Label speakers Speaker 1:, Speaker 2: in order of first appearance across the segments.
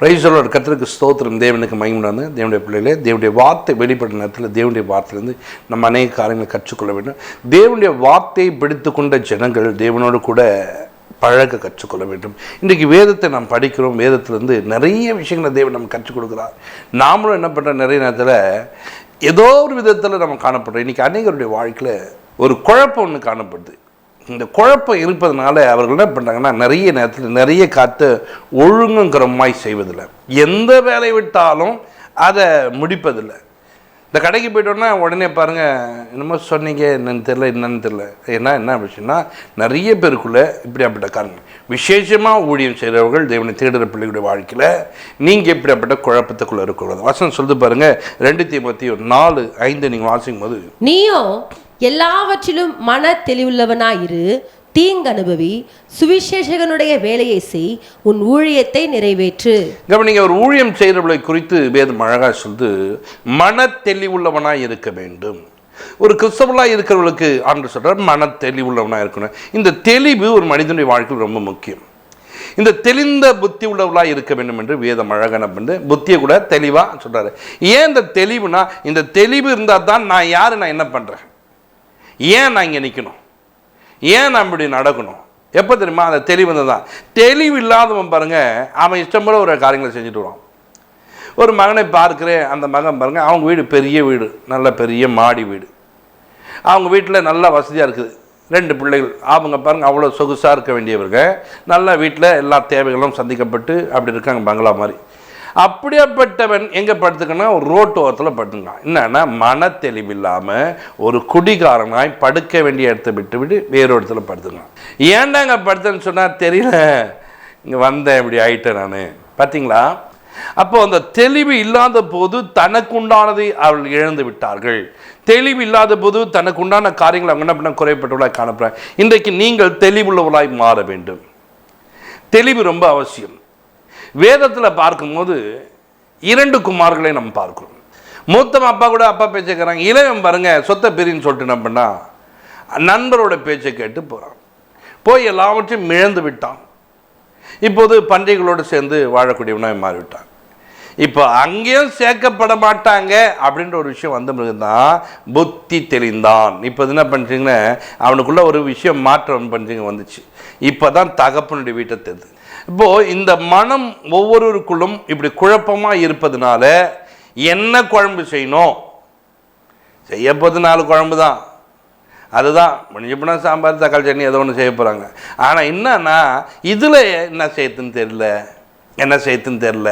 Speaker 1: பிரைசலோட கத்திற்கு ஸ்தோத்திரம். தேவனுக்கு மகிழ்ந்து தேவனுடைய பிள்ளைகளே தேவனுடைய வார்த்தை வெளிப்பட்ட நேரத்தில் தேவனுடைய வார்த்தையிலேருந்து நம்ம அநேக காரியங்களை கற்றுக்கொள்ள வேண்டும். தேவனுடைய வார்த்தையை பிடித்து கொண்ட ஜனங்கள் தேவனோடு கூட பழக கற்றுக்கொள்ள வேண்டும். இன்றைக்கு வேதத்தை நாம் படிக்கிறோம். வேதத்திலேருந்து நிறைய விஷயங்களை தேவன் நம்ம கற்றுக் கொடுக்குறார். நாமளும் என்ன பண்ணுறோம் நிறைய நேரத்தில் ஏதோ ஒரு விதத்தில் நம்ம காணப்படுறோம். இன்றைக்கி அநேகருடைய வாழ்க்கையில் ஒரு குழப்பம் ஒன்று காணப்படுது. இந்த குழப்பம் இருப்பதனால அவர்கள் என்ன பண்ணுறாங்கன்னா நிறைய நேரத்தில் நிறைய காற்று ஒழுங்குங்கிறமாய் செய்வதில்லை. எந்த வேலையை விட்டாலும் அதை முடிப்பதில்லை. இந்த கடைக்கு போயிட்டோன்னா உடனே பாருங்கள் என்னமோ சொன்னீங்க என்னன்னு தெரில என்னன்னு தெரில ஏன்னா என்ன விஷயம்னா நிறைய பேருக்குள்ளே இப்படியாப்பட்ட காரணம். விசேஷமாக ஊழியம் செய்கிறவர்கள் தேவனை தேடுற பிள்ளைகளுடைய வாழ்க்கையில் நீங்கள் இப்படியாப்பட்ட குழப்பத்துக்குள்ளே இருக்கக்கூடாது. வசனம் சொல்லுது பாருங்கள் ரெண்டு தீமத்தி நாலு ஐந்து நீங்கள் வாசிக்கும் போது
Speaker 2: நீயோ எல்லாவற்றிலும் மன தெளிவுள்ளவனாயிரு தீங்கனுபவி சுவிசேஷகனுடைய வேலையை செய் உன் ஊழியத்தை நிறைவேற்று.
Speaker 1: கவனிங்க ஒரு ஊழியம் செய்கிறவர்களை குறித்து வேதம் அழகாக சொல்லுது. மன தெளிவுள்ளவனாய் இருக்க வேண்டும். ஒரு கிறிஸ்தவர்களாக இருக்கிறவர்களுக்கு ஆண்டு சொல்கிறார் மன தெளிவுள்ளவனாக இருக்கணும். இந்த தெளிவு ஒரு மனிதனுடைய வாழ்க்கையில் ரொம்ப முக்கியம். இந்த தெளிந்த புத்தி உள்ளவர்களாக இருக்க வேண்டும் என்று வேதம் அழகன பண்ணு புத்தியை கூட தெளிவாக சொல்கிறாரு ஏன் இந்த தெளிவுனா இந்த தெளிவு இருந்தால் தான் நான் யார் நான் என்ன பண்ணுறேன் ஏன் நான் இங்கே நிற்கணும் ஏன் நான் இப்படி நடக்கணும்? எப்போ தெரியுமா? அந்த தெளிவு தான் தெளிவு இல்லாதவன் பாருங்கள் அவன் இஷ்டம் போல ஒரு காரியங்களை செஞ்சுட்டு வருவான். ஒரு மகனை பார்க்குறேன் அந்த மகன் பாருங்கள் அவங்க வீடு பெரிய வீடு நல்ல பெரிய மாடி வீடு. அவங்க வீட்டில் நல்லா வசதியாக இருக்குது. ரெண்டு பிள்ளைகள் அவங்க பாருங்கள் அவ்வளோ சொகுசாக இருக்க வேண்டியவர்கள். நல்ல வீட்டில் எல்லா தேவைகளும் சந்திக்கப்பட்டு அப்படி இருக்காங்க பங்களா மாதிரி. அப்படியாப்பட்டவன் எங்கே படுத்துக்கன்னா ஒரு ரோட்டு ஓரத்தில் படுத்துக்கலாம் என்னன்னா மன தெளிவில்லாமல் ஒரு குடிகாரனாய் படுக்க வேண்டிய இடத்த விட்டு விட்டு வேறு இடத்துல படுத்துக்கலாம் ஏன்டாங்க படுத்தேன்னு சொன்னால் தெரியல. இங்கே வந்தேன் இப்படி ஆயிட்டேன் நான். பார்த்தீங்களா அப்போ அந்த தெளிவு இல்லாத போது தனக்குண்டானதை அவர்கள் இழந்து விட்டார்கள். தெளிவு இல்லாத போது தனக்குண்டான காரியங்கள் அவங்க என்ன பண்ண குறைப்பட்டவர்களாக காணப்படுறாங்க இன்றைக்கு நீங்கள் தெளிவுள்ளவர்களாய் மாற வேண்டும். தெளிவு ரொம்ப அவசியம். வேதத்தில் பார்க்கும்போது இரண்டு குமார்களை நம்ம பார்க்கிறோம். மூத்தம் அப்பா கூட அப்பா பேச்சை கேட்குறாங்க பாருங்க சொத்தை பிரின்னு சொல்லிட்டு என்ன பண்ணா நண்பரோட பேச்சை கேட்டு போகிறான் போய் எல்லாவற்றையும் இழந்து விட்டான். இப்போது பன்றிகளோடு சேர்ந்து வாழக்கூடியவனாக மாறிவிட்டான். இப்போ அங்கேயும் சேர்க்கப்பட மாட்டாங்க அப்படின்ற ஒரு விஷயம் வந்த பிறகுதான் புத்தி தெளிந்தான். இப்போ என்ன பண்ணுறீங்கன்னா அவனுக்குள்ள ஒரு விஷயம் மாற்றம் பண்ணுறீங்க வந்துச்சு. இப்போ தான் தகப்பனுடைய வீட்டை தெரியுது இப்போது இந்த மனம் ஒவ்வொருவருக்குள்ளும் இப்படி குழப்பமாக இருப்பதுனால என்ன குழம்பு செய்யணும்? செய்ய போது நாலு குழம்பு தான் அதுதான். முடிஞ்சு சாம்பார் தக்காளி சட்னி ஏதோ ஒன்று செய்ய போகிறாங்க ஆனால் என்னன்னா இதில் என்ன செய்யத்துன்னு தெரில என்ன செய்யத்துன்னு தெரில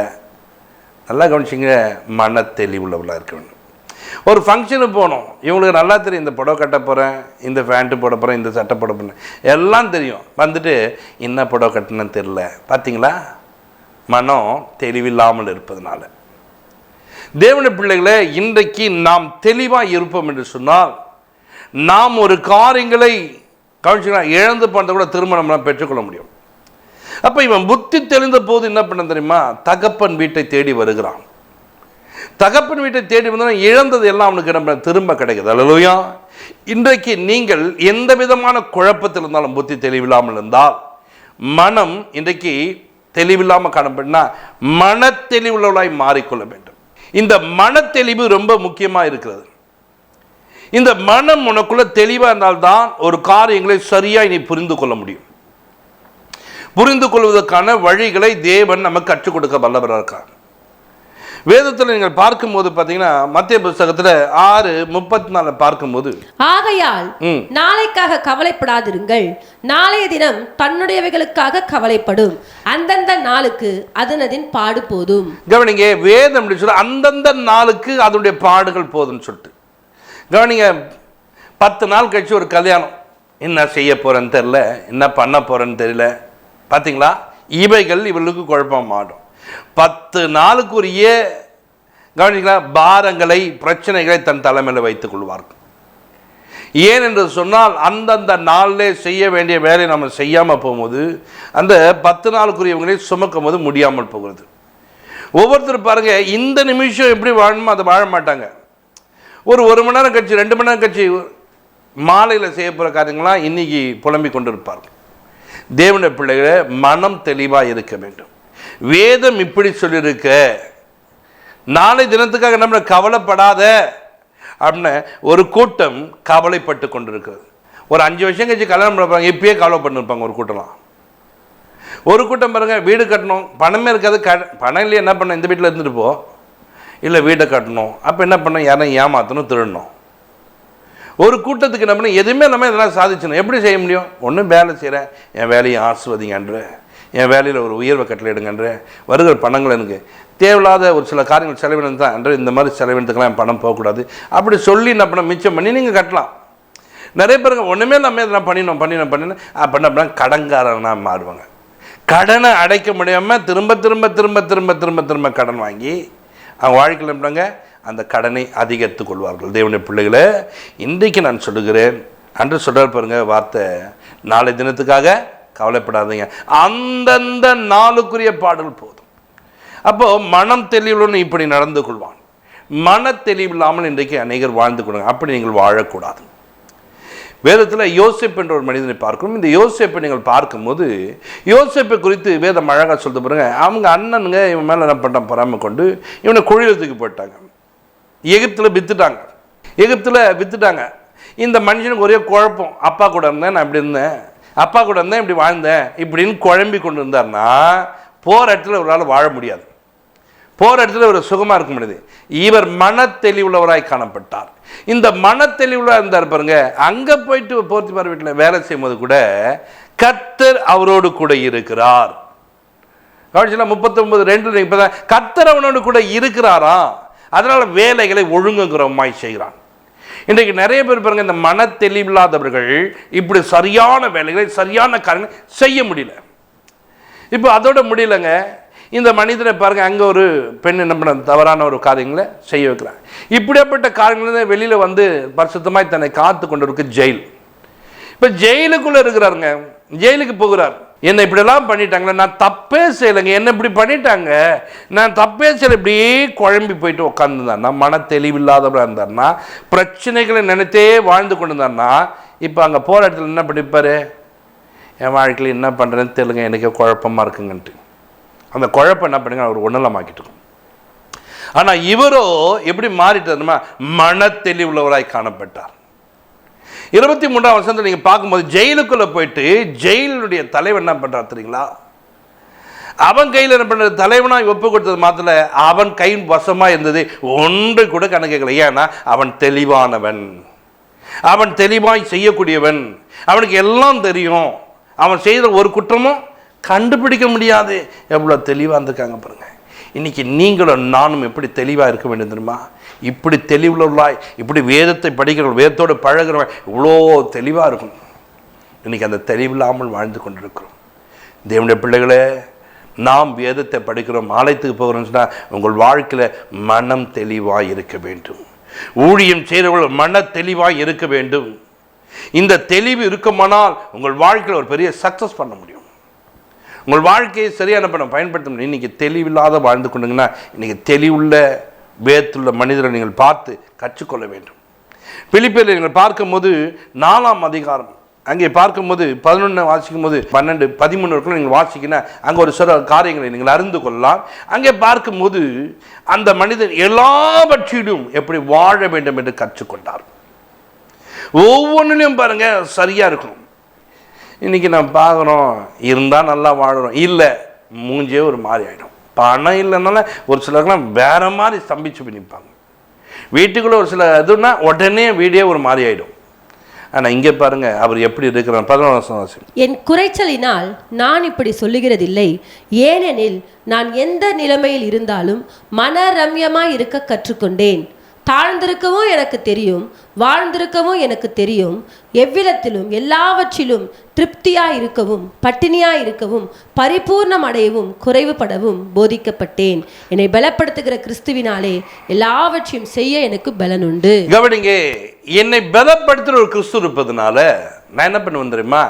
Speaker 1: நல்லா கவனிச்சிங்க மன தெளிவுள்ளவளாக இருக்க வேண்டும் ஒரு ஃபங்க்ஷனுக்கு போனோம் இவங்களுக்கு நல்லா தெரியும் இந்த புடவை கட்ட போகிறேன் இந்த ஃபேண்ட்டு போட போகிறேன் இந்த சட்டை போட போகிறேன் எல்லாம் தெரியும். வந்துட்டு என்ன புடவை கட்டணும்னு தெரில பார்த்தீங்களா மனம் தெளிவில்லாமல் இருப்பதனால. தேவன பிள்ளைகளை இன்றைக்கு நாம் தெளிவாக இருப்போம் என்று சொன்னால் நாம் ஒரு காரியங்களை கவனிச்சுக்கலாம் இழந்து போனதை கூட திருமணம்லாம் பெற்றுக்கொள்ள முடியும். அப்போ இவன் புத்தி தெளிந்த போது என்ன பண்ண தெரியுமா? தகப்பன் வீட்டை தேடி வருகிறான். தகப்பன் வீட்டை தேடி வந்தால் இழந்தது எல்லாம் அவனுக்கு நம்ம திரும்ப கிடைக்குது. அல்லையா இன்றைக்கு நீங்கள் எந்த விதமான குழப்பத்தில் இருந்தாலும் புத்தி தெளிவில்லாமல் இருந்தால் மனம் இன்றைக்கு தெளிவில்லாமல் காணப்படனா மன தெளிவுள்ளவளாய் மாறிக்கொள்ள வேண்டும். இந்த மன தெளிவு ரொம்ப முக்கியமாக இருக்கிறது. இந்த மனம் உனக்குள்ள தெளிவாக இருந்தால்தான் ஒரு காரியங்களை சரியாக நீ புரிந்து கொள்ள முடியும். புரிந்து கொள்வதற்கான வழிகளை தேவன் நமக்கு கற்றுக் கொடுக்க வல்லவராக இருக்கார். வேதத்தில் நீங்கள் பார்க்கும்போது பார்த்தீங்கன்னா மத்திய புஸ்தகத்தில் ஆறு முப்பத்தி நாலு பார்க்கும்போது.
Speaker 2: ஆகையால். நாளைக்காக கவலைப்படாதிருங்கள். நாளைய தினம் தன்னுடையவைகளுக்காக கவலைப்படும். அந்தந்த நாளுக்கு அதனதின் பாடு போதும்.
Speaker 1: கவனிங்க வேதம் அப்படி சொல்ல அந்தந்த நாளுக்கு அதனுடைய பாடுகள் போதும்னு சொல்லிட்டு. கவனிங்க பத்து நாள் கழிச்சு ஒரு கல்யாணம். என்ன செய்ய போகிறேன்னு தெரில என்ன பண்ண போகிறேன்னு தெரியல. பார்த்தீங்களா இவைகள் இவர்களுக்கு குழப்பம் மாடும் பத்து நாளுக்குரிய கவனிங்களா பாரங்களை பிரச்சனைகளை தன் தலைமையில் வைத்துக் கொள்வார்கள். ஏன் என்று சொன்னால் அந்தந்த நாளிலே செய்ய வேண்டிய வேலையை நம்ம செய்யாமல் போகும்போது அந்த பத்து நாளுக்குரியவங்களை சுமக்கும் போது முடியாமல் போகிறது. ஒவ்வொருத்தர் பாருங்க இந்த நிமிஷம் எப்படி வாழணுமோ அதை வாழ மாட்டாங்க. ஒரு ஒரு மணி நேரம் கட்சி ரெண்டு மணி நேரம் கட்சி மாலையில் செய்ய போகிற காரியங்களாம் இன்னைக்கு புலம்பிக் கொண்டு இருப்பார்கள் தேவன பிள்ளைகளை மனம் தெளிவாக இருக்க வேண்டும். வேதம் இப்படி சொல்லியிருக்க நாளை தினத்துக்காக நம்ம கவலைப்படாத. அப்படின்னு ஒரு கூட்டம் கவலைப்பட்டு கொண்டிருக்கிறது. ஒரு அஞ்சு வருஷம் கழிச்சு கல்யாணம் பண்ணுறாங்க இப்பயே கவலை இருப்பாங்க ஒரு கூட்டம்லாம். ஒரு கூட்டம் பாருங்கள் வீடு கட்டணும். பணமே இருக்காது க பணம் இல்லையே என்ன பண்ண இந்த வீட்டில் இருந்துட்டு போ. இல்லை வீடை கட்டணும். அப்போ என்ன பண்ணோம் யாரும் ஏமாற்றணும் திருடணும். ஒரு கூட்டத்துக்கு என்ன பண்ண எதுவுமே நம்ம இதெல்லாம் சாதிச்சணும் எப்படி செய்ய முடியும்? ஒன்றும் வேலை செய்கிறேன் என் வேலையை ஆஸ்வதிங்கன்ற. என் வேலையில் ஒரு உயர்வை கட்டளையிடுங்கன்ற வருகிற பணங்கள் எனக்கு தேவையில்லாத ஒரு சில காரியங்கள் செலவினம் தான் என்று இந்த மாதிரி செலவினத்துக்கெல்லாம் என் பணம் போகக்கூடாது. அப்படி சொல்லி என்ன பண்ண மிச்சம் பண்ணி நீங்கள் கட்டலாம். நிறைய பேருங்க ஒன்றுமே நம்ம இதெல்லாம் பண்ணினோம் பண்ணினோம் பண்ணினோம் அப்படின்னா அப்படின்னா கடன்காரனாக மாறுவாங்க. கடனை அடைக்க முடியாமல் திரும்ப திரும்ப திரும்ப திரும்ப திரும்ப திரும்ப கடன் வாங்கி அவங்க வாழ்க்கையில் எப்படிங்க அந்த கடனை அதிகரித்துக் கொள்வார்கள். தேவனுடைய பிள்ளைகளை இன்றைக்கு நான் சொல்லுகிறேன். அன்று சொல்கிறார் பாருங்கள் வார்த்தை நாளை தினத்துக்காக கவலைப்படாதீங்க. அந்தந்த நாளுக்குரிய பாடல் போதும். அப்போ மனம் தெளிவுடன் இப்படி நடந்து கொள்வான். மன தெளிவில்லாமல் இன்றைக்கு அநேகர் வாழ்ந்து கொள்ளுங்க அப்படி நீங்கள் வாழக்கூடாது. வேதத்தில் யோசிப் என்ற ஒரு மனிதனை பார்க்கணும் இந்த யோசேப்பை நீங்கள் பார்க்கும்போது யோசிப்பை குறித்து வேதம் அழகாக சொல்லிட்டு பாருங்க. அவங்க அண்ணனுங்க இவன் மேலே என்ன பண்ணுறான் பொறாமை கொண்டு இவனை குழியத்துக்கு போயிட்டாங்க எகிப்தில் வித்துட்டாங்க. எகிப்தில் வித்துட்டாங்க. இந்த மனுஷனுக்கு ஒரே குழப்பம். அப்பா கூட இருந்தேன் நான் அப்படி இருந்தேன். அப்பா கூட இருந்தேன் இப்படி வாழ்ந்தேன் இப்படின்னு குழம்பி கொண்டு இருந்தார்னா போகிற இடத்துல இவரால் வாழ முடியாது. போகிற இடத்துல ஒரு சுகமாக இருக்க முடியாது. இவர் மனத்தெளிவுள்ளவராய் காணப்பட்டார். இந்த மனத்தெளிவுள்ள இருந்தார் பாருங்க அங்கே போயிட்டு போர்த்திப்பார் வீட்டில் வேலை செய்யும்போது கூட கத்தர் அவரோடு கூட இருக்கிறார். கவனிச்சுனா முப்பத்தொம்பது ரெண்டு இப்போ தான் கத்தர் அவனோடு கூட இருக்கிறாரா? அதனால் வேலைகளை ஒழுங்குங்கிறமாய் செய்கிறான். இன்றைக்கு நிறைய பேர் பாருங்க இந்த மன தெளிவில்லாதவர்கள் இப்படி சரியான வேலைகளை சரியான காரணம் செய்ய முடியல. இப்போ அதோட முடியலங்க இந்த மனிதனை பாருங்க அங்கே ஒரு பெண் என்ன பண்ண தவறான ஒரு காரியங்களை செய்ய வைக்கிறாங்க இப்படியாப்பட்ட காரியங்கள் வெளியில் வந்து பரிசுத்தமாய் தன்னை காத்து கொண்டு இருக்கு ஜெயில். இப்போ ஜெயிலுக்குள்ளே இருக்கிறாருங்க ஜெயிலுக்கு போகிறார். என்னை இப்படிலாம் பண்ணிட்டாங்களே நான் தப்பே செய்யலைங்க. என்ன இப்படி பண்ணிட்டாங்க. நான் தப்பே செய்யலை. இப்படியே குழம்பி போயிட்டு உட்காந்துருந்தாருனா மன தெளிவில்லாதவராக இருந்தார்னா பிரச்சனைகளை நினைத்தே வாழ்ந்து கொண்டு இருந்தார்னா இப்போ அங்கே போகிற இடத்துல என்ன பண்ணிப்பார்? என் வாழ்க்கையில் என்ன பண்ணுறேன்னு தெலுங்க எனக்கே குழப்பமாக இருக்குங்கன்ட்டு. அந்த குழப்பம் என்ன பண்ணுங்க? அவர் ஒன்றலமாக்கிட்டு ஆனால் இவரோ எப்படி மாறிட்டாருமா மன தெளிவுள்ளவராய் காணப்பட்டார். இருபத்தி மூன்றாம் வருஷத்தில் நீங்கள் பார்க்கும்போது ஜெயிலுக்குள்ளே போயிட்டு ஜெயிலுடைய தலைவன் என்ன பண்ணுறார் தெரியுங்களா? அவன் கையில் என்ன பண்ணுறது தலைவனாக ஒப்பு கொடுத்தது மாத்திர அவன் கை வசமாக இருந்தது. ஒன்று கூட கணக்குகள் ஏன்னா அவன் தெளிவானவன். அவன் தெளிவாய் செய்யக்கூடியவன். அவனுக்கு எல்லாம் தெரியும். அவன் செய்த ஒரு குற்றமும் கண்டுபிடிக்க முடியாது. எவ்வளோ தெளிவாக இருந்திருக்காங்க பாருங்கள் இன்னைக்கு நீங்களும் நானும் எப்படி தெளிவாக இருக்க வேண்டும் தெரியுமா? இப்படி தெளிவுள்ளவர்களாய் இப்படி வேதத்தை படிக்கிறவர்கள் வேதத்தோடு பழகிறவன் இவ்வளோ தெளிவாக இருக்கும் இன்றைக்கி அந்த தெளிவில்லாமல் வாழ்ந்து கொண்டிருக்கிறோம். தேவனுடைய பிள்ளைகளே நாம் வேதத்தை படிக்கிறோம் ஆலயத்துக்கு போகிறோம்னு சொன்னால் உங்கள் வாழ்க்கையில் மனம் தெளிவாக இருக்க வேண்டும். ஊழியம் செய்கிறவர்கள் மன தெளிவாக இருக்க வேண்டும். இந்த தெளிவு இருக்குமானால் உங்கள் வாழ்க்கையில் ஒரு பெரிய சக்ஸஸ் பண்ண முடியும். உங்கள் வாழ்க்கையை சரியான பணம் பயன்படுத்த முடியும் இன்றைக்கி தெளிவில்லாத வாழ்ந்து கொண்டுங்கன்னா இன்றைக்கி தெளிவுள்ள வேத்துள்ள மனிதரை நீங்கள் பார்த்து கற்றுக்கொள்ள வேண்டும். பிலிப்பியில் நீங்கள் பார்க்கும்போது நாலாம் அதிகாரம் அங்கே பார்க்கும்போது பதினொன்று வாசிக்கும் போது பன்னெண்டு பதிமூணு வரைக்கும் நீங்கள் வாசிக்கினா அங்கே ஒரு சில காரியங்களை நீங்கள் அறிந்து கொள்ளலாம். அங்கே பார்க்கும்போது அந்த மனிதன் எல்லாவற்றிலும் எப்படி வாழ வேண்டும் என்று கற்றுக்கொண்டார். ஒவ்வொன்றிலையும் பாருங்கள் சரியாக இருக்கும். இன்றைக்கி நான் பார்க்குறோம் இருந்தால் நல்லா வாழ்கிறோம் இல்லை மூஞ்சே ஒரு மாதிரி ஆகிடும் பணம் இல்லைனால ஒரு சிலருக்குலாம் வேறு மாதிரி ஸ்தம்பிச்சு பண்ணிப்பாங்க நிற்பாங்க. வீட்டுக்குள்ளே ஒரு சில இதுனா உடனே வீடே ஒரு மாதிரி ஆகிடும் ஆனால் இங்கே பாருங்க அவர் எப்படி இருக்கிறார். பதினொன்றாம் வருஷம்
Speaker 2: என் குறைச்சலினால் நான் இப்படி சொல்லுகிறதில்லை. ஏனெனில் நான் எந்த நிலைமையில் இருந்தாலும் மன ரம்யமாக இருக்க கற்றுக்கொண்டேன். தாழ்ந்திருக்கவும் எனக்கு தெரியும் வாழ்ந்திருக்கவும் எனக்கு தெரியும். எவ்விதத்திலும் எல்லாவற்றிலும் திருப்தியாக இருக்கவும் பட்டினியாக இருக்கவும் பரிபூர்ணம் அடையவும் குறைவுபடவும் போதிக்கப்பட்டேன். என்னை பலப்படுத்துகிற கிறிஸ்துவினாலே எல்லாவற்றையும் செய்ய எனக்கு பலனுண்டு.
Speaker 1: கவனிங்க என்னை பலப்படுத்துகிற ஒரு கிறிஸ்து இருப்பதுனால நான் என்ன பண்ணுவேன் தெரியுமா?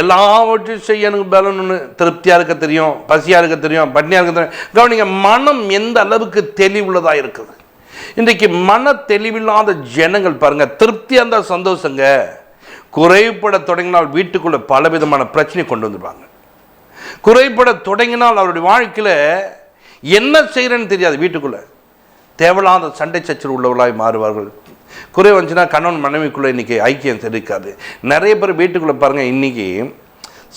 Speaker 1: எல்லாவற்றையும் செய்ய எனக்கு பலன்னு திருப்தியாக இருக்க தெரியும் பசியாக இருக்க தெரியும் பட்னியாக இருக்க தெரியும். கவனிங்க மனம் எந்த அளவுக்கு தெளிவுள்ளதாக இருக்குது? இன்றைக்கு மன தெளிவில்லாத ஜனங்கள் பாருங்கள் திருப்தியாக இருந்தால் சந்தோஷங்க. குறைபட தொடங்கினால் வீட்டுக்குள்ள பலவிதமான பிரச்சனை கொண்டு வந்துடுவாங்க குறைபட தொடங்கினால் அவருடைய வாழ்க்கையில் என்ன செய்கிறேன்னு தெரியாது வீட்டுக்குள்ளே. தேவையில்லாத சண்டை சச்சரவு உள்ளவர்களாய் மாறுவார்கள். குறை வந்துச்சுன்னா கணவன் மனைவிக்குள்ளே இன்றைக்கி ஐக்கியம் இருக்காது நிறைய பேர் வீட்டுக்குள்ளே பாருங்கள் இன்றைக்கி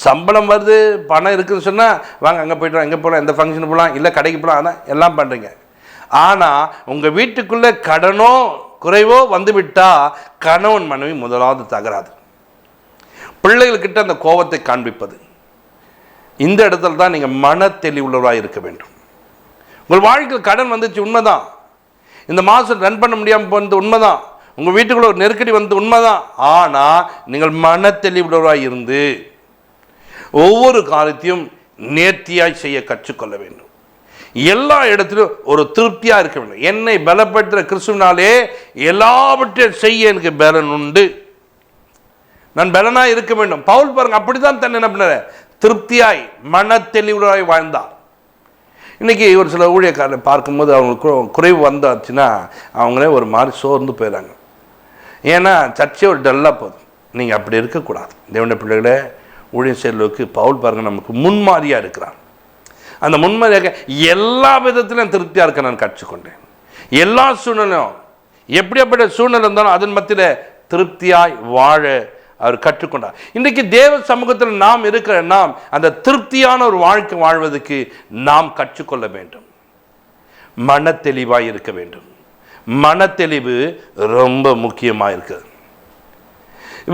Speaker 1: சம்பளம் வருது பணம் இருக்குதுன்னு சொன்னால் வாங்க அங்கே போய்ட்டு எங்கே போகலாம் எந்த ஃபங்க்ஷனுக்கு போகலாம் இல்லை கடைக்கு போகலாம் அதான் எல்லாம் பண்ணுறீங்க ஆனால் உங்கள் வீட்டுக்குள்ளே கடனோ குறைவோ வந்துவிட்டால் கணவன் மனைவி முதலாவது தகராது பிள்ளைகள்கிட்ட அந்த கோபத்தை காண்பிப்பது. இந்த இடத்துல தான் நீங்கள் மன தெளிவுள்ளவராக இருக்க வேண்டும். உங்கள் வாழ்க்கையில் கடன் வந்துச்சு உண்மைதான். இந்த மாதம் ரன் பண்ண முடியாமல் போனது உண்மைதான். உங்கள் வீட்டுக்குள்ள ஒரு நெருக்கடி வந்து உண்மைதான். ஆனால் நீங்கள் மன தெளிவுள்ளவராக இருந்து ஒவ்வொரு காரியத்தையும் நேர்த்தியாய் செய்ய கற்றுக்கொள்ள வேண்டும். எல்லா இடத்திலும் ஒரு திருப்தியாக இருக்க வேண்டும் என்னை பலப்படுத்துகிற கிறிஸ்துவனாலே எல்லாவற்றையும் செய்ய எனக்கு பலன் உண்டு. நான் பலனாக இருக்க வேண்டும். பவுல் பாருங்க அப்படிதான் தன்னை என்ன பண்ணாரு? திருப்தியாய் மன தெளிவுடாய் வாழ்ந்தார். இன்றைக்கி ஒரு சில ஊழியக்காரரை பார்க்கும்போது அவங்களுக்கு குறைவு வந்தாச்சுன்னா அவங்களே ஒரு மாதிரி சோர்ந்து போயிடுறாங்க ஏன்னா சர்ச்சை ஒரு டல்லாக போகுது. நீங்கள் அப்படி இருக்கக்கூடாது. தேவனுடைய பிள்ளைகளே ஊழியர் செயலுக்கு பவுல் பாருங்க நமக்கு முன்மாதிரியாக இருக்கிறான் அந்த முன்மதியாக எல்லா விதத்திலும் திருப்தியாக இருக்க நான் கற்றுக்கொண்டேன். எல்லா சூழ்நிலையும் எப்படியாப்பட்ட சூழ்நிலை இருந்தாலும் அதன் மத்தியில் திருப்தியாய் வாழ அவர் கற்றுக்கொண்டார். இன்றைக்கு தேவ சமூகத்தில் நாம் இருக்கிற நாம் அந்த திருப்தியான ஒரு வாழ்க்கை வாழ்வதற்கு நாம் கற்றுக்கொள்ள வேண்டும். மன இருக்க வேண்டும். மன தெளிவு ரொம்ப முக்கியமாக இருக்குது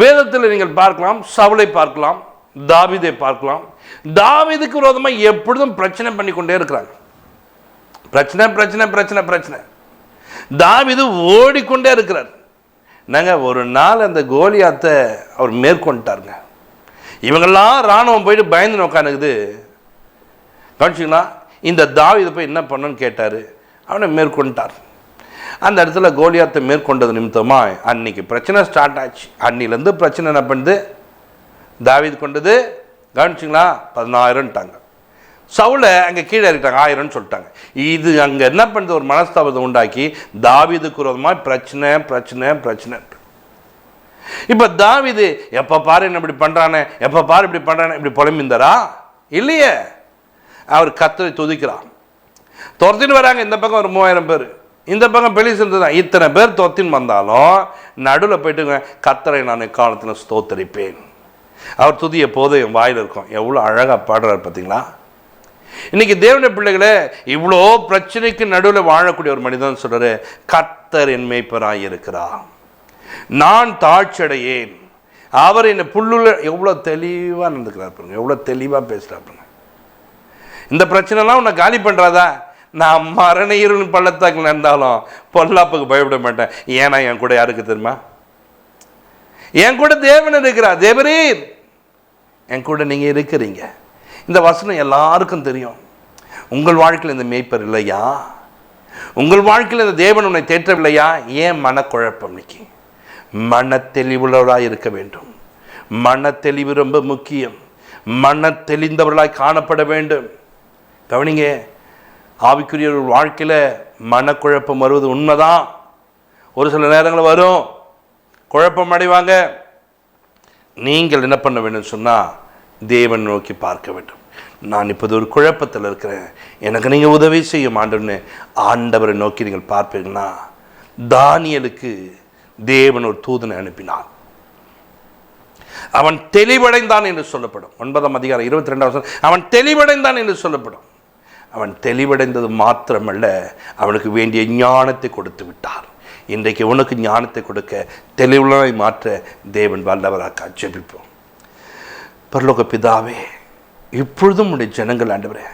Speaker 1: வேதத்தில் நீங்கள் பார்க்கலாம் சவுளை பார்க்கலாம் தாவிதை பார்க்கலாம் தாவிதுக்கு விரோதமாக எப்பொழுதும் பிரச்சனை பண்ணி கொண்டே இருக்கிறாங்க. பிரச்சனை பிரச்சனை பிரச்சனை பிரச்சனை. தாவிது ஓடிக்கொண்டே இருக்கிறார். நாங்கள் ஒரு நாள் அந்த கோலியாத்தை அவர் மேற்கொண்டுட்டாருங்க. இவங்கெல்லாம் இராணுவம் போயிட்டு பயந்து உட்காந்துக்குது கவனிச்சிங்களா இந்த தாவீது போய் என்ன பண்ணுன்னு கேட்டார்? அவனை மேற்கொண்டார் அந்த இடத்துல கோலியாத்தை மேற்கொண்டது நிமித்தமாக அன்னைக்கு பிரச்சனை ஸ்டார்ட் ஆச்சு. அன்னிலேருந்து பிரச்சனை என்ன பண்ணுது? தாவிது கொண்டது கவனிச்சிங்களா? பதினாயிரம்ட்டாங்க சவுளை அங்கே கீழே இருக்காங்க ஆயிரம்னு சொல்லிட்டாங்க. இது அங்கே என்ன பண்ணுறது ஒரு மனஸ்தாபத்தை உண்டாக்கி தாவிதுக்கு விரோதமாக பிரச்சனை பிரச்சனை பிரச்சனை. இப்போ தாவிது எப்போ பாரு என்ன இப்படி பண்ணுறானே எப்போ பாரு இப்படி பண்ணுறானே இப்படி புலம்பிந்தாரா? இல்லையே. அவர் கத்தரை துதிக்கிறார். துரத்தின்னு வராங்க. இந்த பக்கம் ஒரு மூவாயிரம் பேர். இந்த பக்கம் பெலி தான். இத்தனை பேர் துரத்தின்னு வந்தாலும் நடுவில் போயிட்டு கத்தரை நான் காலத்தில் ஸ்தோத்தரிப்பேன். அவர் துதி எப்போதும் என் வாயில் இருக்கும். எவ்வளோ அழகாக பாடுறாரு பார்த்தீங்களா இன்னைக்கு தேவனுடைய பிள்ளைகளே இவ்வளோ பிரச்சனைக்கு நடுவில் வாழக்கூடிய ஒரு மனிதன் சொல்றாரு கத்தர் என் மேய்ப்பராய் இருக்கிறார். நான் தாழ்ச்சடையேன் அவர் என்னை புல்லுள்ள எவ்வளோ தெளிவாக நடந்துக்கிறார் பாருங்க. எவ்வளோ தெளிவாக பேசுகிறார் பாருங்க. இந்த பிரச்சனைலாம் உன்னை காலி பண்ணுறாதா நான் மரண இருள் பள்ளத்தாக்கில் இருந்தாலும் பொல்லாப்புக்கு பயப்பட மாட்டேன். ஏன்னா என் கூட யாருக்கு தெரியுமா? என் கூட தேவன் இருக்கிறார் தேவரீர் என் கூட நீங்கள் இருக்கிறீங்க. இந்த வசனம் எல்லாருக்கும் தெரியும். உங்கள் வாழ்க்கையில் இந்த மேய்ப்பர் இல்லையா? உங்கள் வாழ்க்கையில் இந்த தேவன் உன்னை தேற்றவில்லையா? ஏன் மனக்குழப்பம் நிற்கி மன தெளிவுள்ளவராக இருக்க வேண்டும். மன தெளிவு ரொம்ப முக்கியம். மன தெளிந்தவர்களாய் காணப்பட வேண்டும். கவனிங்க ஆவிக்குரிய ஒரு வாழ்க்கையில் மனக்குழப்பம் வருவது உண்மைதான். ஒரு சில நேரங்கள் வரும். குழப்பம் அடைவாங்க நீங்கள் என்ன பண்ண வேண்டும் சொன்னால் தேவன் நோக்கி பார்க்க வேண்டும். நான் இப்போது ஒரு குழப்பத்தில் இருக்கிறேன். எனக்கு நீங்கள் உதவி செய்ய மாட்டோம்னு ஆண்டவரை நோக்கி நீங்கள் பார்ப்பீங்கன்னா தானியலுக்கு தேவன் ஒரு தூதனை அனுப்பினார். அவன் தெளிவடைந்தான் என்று சொல்லப்படும். ஒன்பதாம் அதிகாரம் இருபத்தி ரெண்டாம் அவன் தெளிவடைந்தான் என்று சொல்லப்படும். அவன் தெளிவடைந்தது மாத்திரமல்ல அவனுக்கு வேண்டிய ஞானத்தை கொடுத்து விட்டார். இன்றைக்கு உனக்கு ஞானத்தை கொடுக்க தெளிவுள்ளதை மாற்ற தேவன் வல்லவராக ஜெபிப்போம். பரலோக பிதாவே இப்பொழுதும் உடைய ஜனங்கள் ஆண்டவரே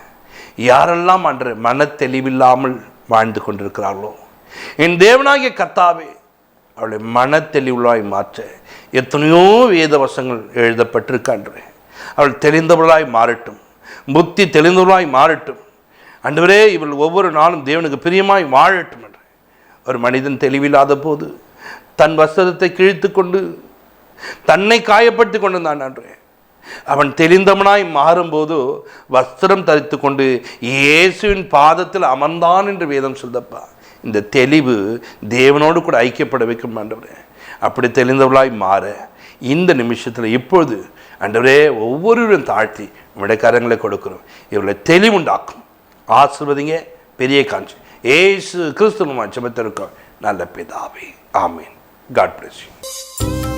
Speaker 1: யாரெல்லாம் அன்று மன தெளிவில்லாமல் வாழ்ந்து கொண்டிருக்கிறார்களோ என் தேவனாகிய கத்தாவே அவளை மன தெளிவுள்ளாய் மாற்ற எத்தனையோ வேத வசங்கள் எழுதப்பட்டிருக்கான்றே அவள் தெளிந்தவளாய் மாறட்டும் புத்தி தெளிந்தவளாய் மாறட்டும். அன்றுவரே இவள் ஒவ்வொரு நாளும் தேவனுக்கு பிரியமாய் வாழட்டும் என்று ஒரு மனிதன் தெளிவில்லாத போது தன் வஸ்திரத்தை கிழித்து கொண்டு தன்னை காயப்படுத்தி கொண்டிருந்தான் அன்றே. அவன் தெளிந்தவனாய் மாறும்போது வஸ்திரம் தரித்து கொண்டு இயேசுவின் பாதத்தில் அமர்ந்தான் என்று வேதம் சொல்லப்பா இந்த தெளிவு தேவனோடு கூட ஐக்கியப்பட வைக்கும் ஆண்டவரே. அப்படி தெளிந்தவளாய் மாற இந்த நிமிஷத்தில் இப்பொழுது ஆண்டவரே ஒவ்வொருவரும் தாழ்த்தி விடைக்காரங்களை கரங்களை இவர்களை தெளிவுண்டாக்கும். ஆசிர்வதிங்க பெரிய காஞ்சி ஏசு கிறிஸ்துவ ஜெபத்திருக்கோம் நல்ல பிதாவே. ஆமீன். God bless you